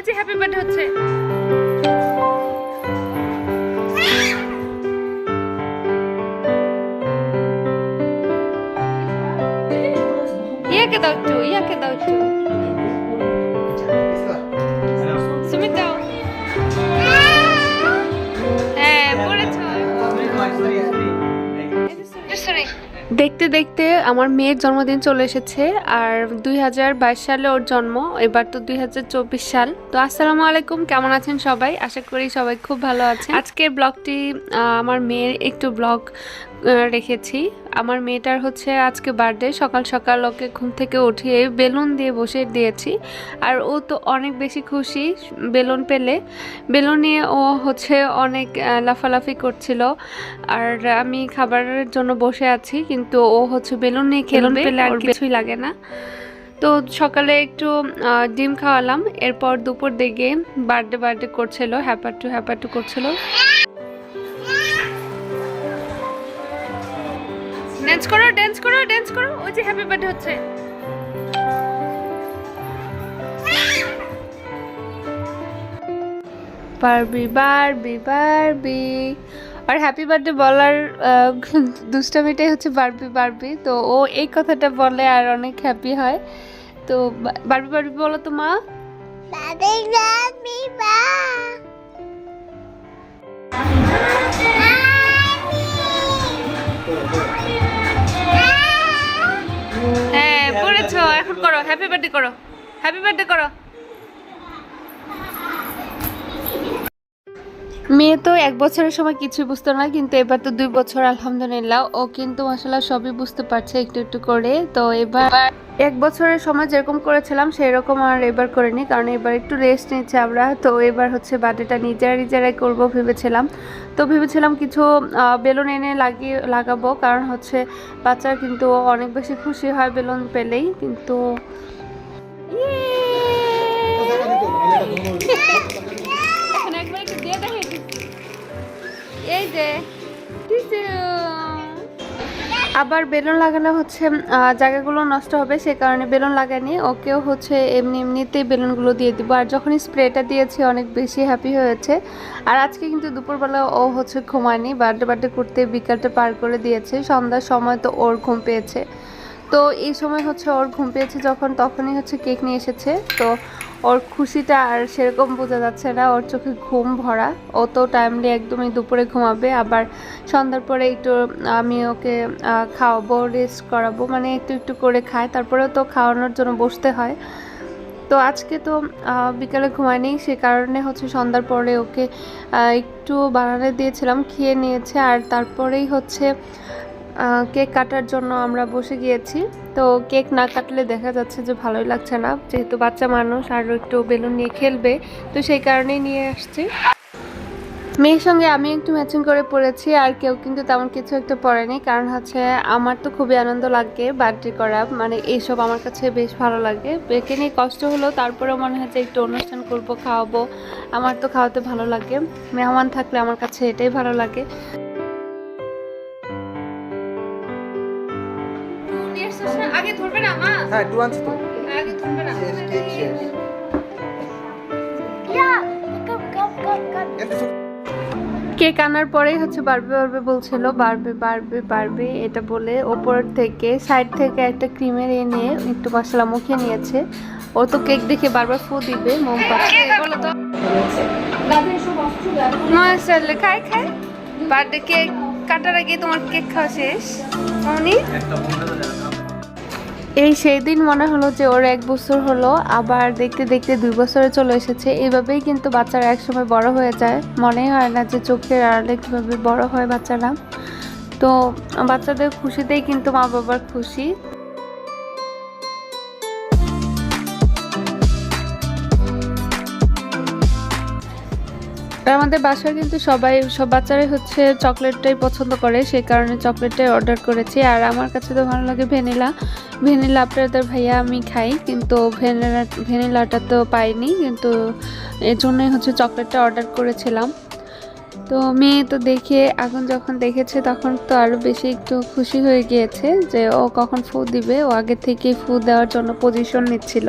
ওই যে happy birthday হচ্ছে দেখতে দেখতে আমার মেয়ের জন্মদিন চলে এসেছে, আর দুই হাজার বাইশ সালে ওর জন্ম, এবার তো দুই হাজার চব্বিশ সাল। তো আসসালামু আলাইকুম, কেমন আছেন সবাই? আশা করি সবাই খুব ভালো আছে আজকের ব্লগটি আমার মেয়ের একটু ব্লগ রেখেছি। আমার মেয়েটার হচ্ছে আজকে বার্থডে সকাল সকাল ওকে ঘুম থেকে উঠিয়ে বেলুন দিয়ে বসে দিয়েছি। আর ও তো অনেক বেশি খুশি বেলুন পেলে। বেলুন নিয়ে ও হচ্ছে অনেক লাফালাফি করছিল। আর আমি খাবারের জন্য বসে আছি কিন্তু ও হচ্ছে বেলুন নিয়ে খেলবে পেলে আর কিছুই লাগে না। তো সকালে একটু ডিম খাওয়ালাম। এরপর দুপুর দিকে বার্থডে বার্থডে করছিল হ্যাপার টু হ্যাপার টু করছিল। ড্যান্স করো ড্যান্স করো ড্যান্স করো। ওই যে হ্যাপি বার্থডে হচ্ছে। বারবি বারবি বারবি আর হ্যাপি বার্থডে বলার দুষ্টামিটাই হচ্ছে বারবি বারবি তো ও এই কথাটা বলে আর অনেক হ্যাপি হয়। তো বারবি বারবি বলো তো মা। হ্যাপি বার্থডে করো হ্যাপি বার্থডে করো মেয়ে তো এক বছরের সময় কিছুই বুঝতো না, কিন্তু এবার তো দুই বছর, আলহামদুলিল্লাহ। ও কিন্তু মশলা সবই বুঝতে পারছে একটু একটু করে। তো এবার এক বছরের সময় যেরকম করেছিলাম সেই রকম আর এবার করিনি, কারণ এবার একটু রেস্ট নিচ্ছে আমরা। তো এবার হচ্ছে বার্থডেটা নিজেরা নিজেরাই করব ভেবেছিলাম। তো ভেবেছিলাম কিছু বেলুন এনে লাগিয়ে, লাগাবো, কারণ হচ্ছে বাচ্চারা কিন্তু অনেক বেশি খুশি হয় বেলুন পেলেই। কিন্তু আবার বেলুন লাগানো হচ্ছে জায়গাগুলো নষ্ট হবে, সে কারণে বেলুন লাগানি ওকেও হচ্ছে এমনি এমনিতেই বেলুনগুলো দিয়ে দিব। আর যখনই স্প্রেটা দিয়েছি, অনেক বেশি হ্যাপি হয়েছে। আর আজকে কিন্তু দুপুরবেলা ও হচ্ছে ঘুমায়নি, বার্থডে বার্থডে করতে বিকালটা পার করে দিয়েছে। সন্ধ্যার সময় তো ওর ঘুম পেয়েছে। তো এই সময় হচ্ছে ওর ঘুম পেয়েছে যখন, তখনই হচ্ছে কেক নিয়ে এসেছে। তো ওর খুশিটা আর সেরকম বোঝা যাচ্ছে না, ওর চোখে ঘুম ভরা। ও তো টাইমলি একদমই দুপুরে ঘুমাবে, আবার সন্ধ্যার পরে একটু আমি ওকে খাওয়াবো রেস্ট করাবো মানে একটু একটু করে খায়। তারপরেও তো খাওয়ানোর জন্য বসতে হয়। তো আজকে তো বিকালে ঘুমায়নি, সে কারণে হচ্ছে সন্ধ্যার পরে ওকে একটু বানানে দিয়েছিলাম, খেয়ে নিয়েছে। আর তারপরেই হচ্ছে কেক কাটার জন্য আমরা বসে গিয়েছি। তো কেক না কাটলে দেখা যাচ্ছে যে ভালোই লাগছে না। যেহেতু বাচ্চা মানুষ, আর একটু বেলুন নিয়ে খেলবে, তো সেই কারণেই নিয়ে আসছি। মেয়ের সঙ্গে আমি একটু ম্যাচিং করে পড়েছি, আর কেউ কিন্তু তেমন কিছু একটা পড়েনি। কারণ হচ্ছে আমার তো খুবই আনন্দ লাগে বার্থডে করা মানে এইসব আমার কাছে বেশ ভালো লাগে। বেঁকে নিয়ে কষ্ট হলো, তারপরেও মনে হচ্ছে একটু অনুষ্ঠান করব, খাওয়াবো। আমার তো খাওয়াতে ভালো লাগে। মেহমান থাকলে আমার কাছে এটাই ভালো লাগে। না মা। হ্যাঁ টু আনছি তো। আগে ধরবে না। শেষ কেক শেষ। আনার পরেই হচ্ছে বাড়বে বাড়বে বলছিল বাড়বে বাড়বে বাড়বে এটা বলে ওপর থেকে সাইড থেকে একটা ক্রিমের এনে একটু মশলা মুখে নিয়েছে। ও তো কেক দেখে বারবার ফু দিবে মোমবাতি বলো তো। মাশাআল্লাহ খাই খাই। বার্থডে কেক কাটার আগে তোমার কেক খাওয়া শেষ। এই সেই দিন মনে হলো যে ওর এক বছর হলো, আবার দেখতে দেখতে দুই বছরে চলে এসেছে। এইভাবেই কিন্তু বাচ্চারা একসময় বড় হয়ে যায়। মনেই হয় না যে চোখের আড়ালে কীভাবে বড় হয় বাচ্চারা। তো বাচ্চাদের খুশিতেই কিন্তু মা বাবার খুশি। আর আমাদের বাসায় কিন্তু সবাই, সব বাচ্চারাই হচ্ছে চকলেটটাই পছন্দ করে, সেই কারণে চকলেটটাই অর্ডার করেছি। আর আমার কাছে তো ভালো লাগে ভ্যানিলা। ভ্যানিলা আপনাদের ভাইয়া আমি খাই, কিন্তু ভ্যানিলা, ভ্যানিলাটা তো পাইনি, কিন্তু এর জন্যই হচ্ছে চকলেটটা অর্ডার করেছিলাম। তো মেয়ে তো দেখে এখন যখন দেখেছে তখন তো আরও বেশি একটু খুশি হয়ে গিয়েছে যে ও কখন ফু দিবে, ও আগে থেকেই ফু দেওয়ার জন্য পজিশন নিচ্ছিল।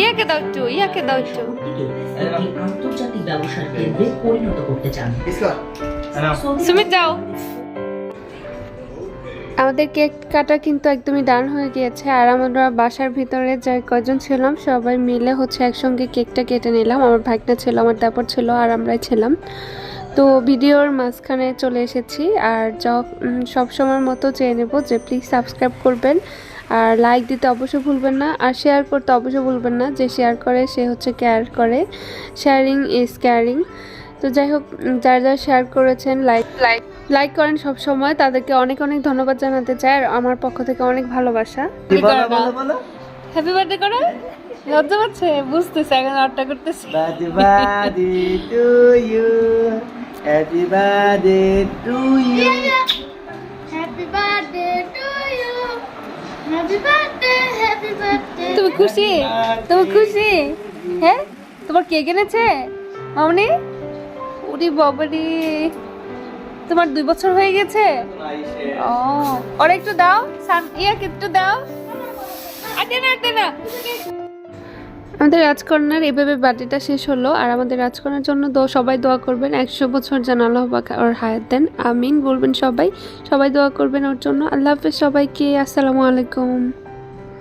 ইয়াকে দাও একটু ইয়াকে দাও একটু। আন্তর্জাতিক ব্যবসার কেন্দ্রে পরিণত করতে চান। সুমিত যাও। আমাদের কেক কাটা কিন্তু একদমই ডান হয়ে গিয়েছে আর আমরা বাসার ভিতরে যে কজন ছিলাম সবাই মিলে হচ্ছে একসঙ্গে কেকটা কেটে নিলাম। আমার ভাইটা ছিল আমার তারপর ছিল আর আমরাই ছিলাম। তো ভিডিওর মাঝখানে চলে এসেছি আর সব সময়ের মতো চেয়ে নেব যে প্লিজ সাবস্ক্রাইব করবেন। আর লাইক দিতে অবশ্যই ভুলবেন না আর শেয়ার করতে অবশ্যই ভুলবেন না। যে শেয়ার করে সে হচ্ছে কেয়ার করে। শেয়ারিং ইজ কেয়ারিং তো যাই হোক যারা যারা শেয়ার করেছেন লাইক লাইক লাইক করেন সব সময় তাদেরকে অনেক অনেক ধন্যবাদ জানাতে চাই আর আমার পক্ষ থেকে অনেক ভালোবাসা। হ্যাপি বার্থডে করো? লজ্জা পাচ্ছে বুঝতেছে এখন আটটা করতেছি। Happy birthday to you. Happy birthday তুমি খুশি? তুমি খুশি? হ্যাঁ? তোমার কে কিনেছে মামনি? উরি বাবারি তোমার দুই বছর হয়ে গেছে? ও ওরা একটু দাও। সান- ইয়াকে একটু দাও। আটে না আটে না। আমাদের রাজকন্যার এভাবে বার্থডেটা শেষ হলো, আর আমাদের রাজকর্ণার জন্য সবাই দোয়া করবেন। একশো বছর যেন আল্লাহ ওর হায়াত দেন। আমিন, বলবেন সবাই। সবাই দোয়া করবেন ওর জন্য। আল্লাহ হাফেজ সবাইকে। আসসালামু আলাইকুম।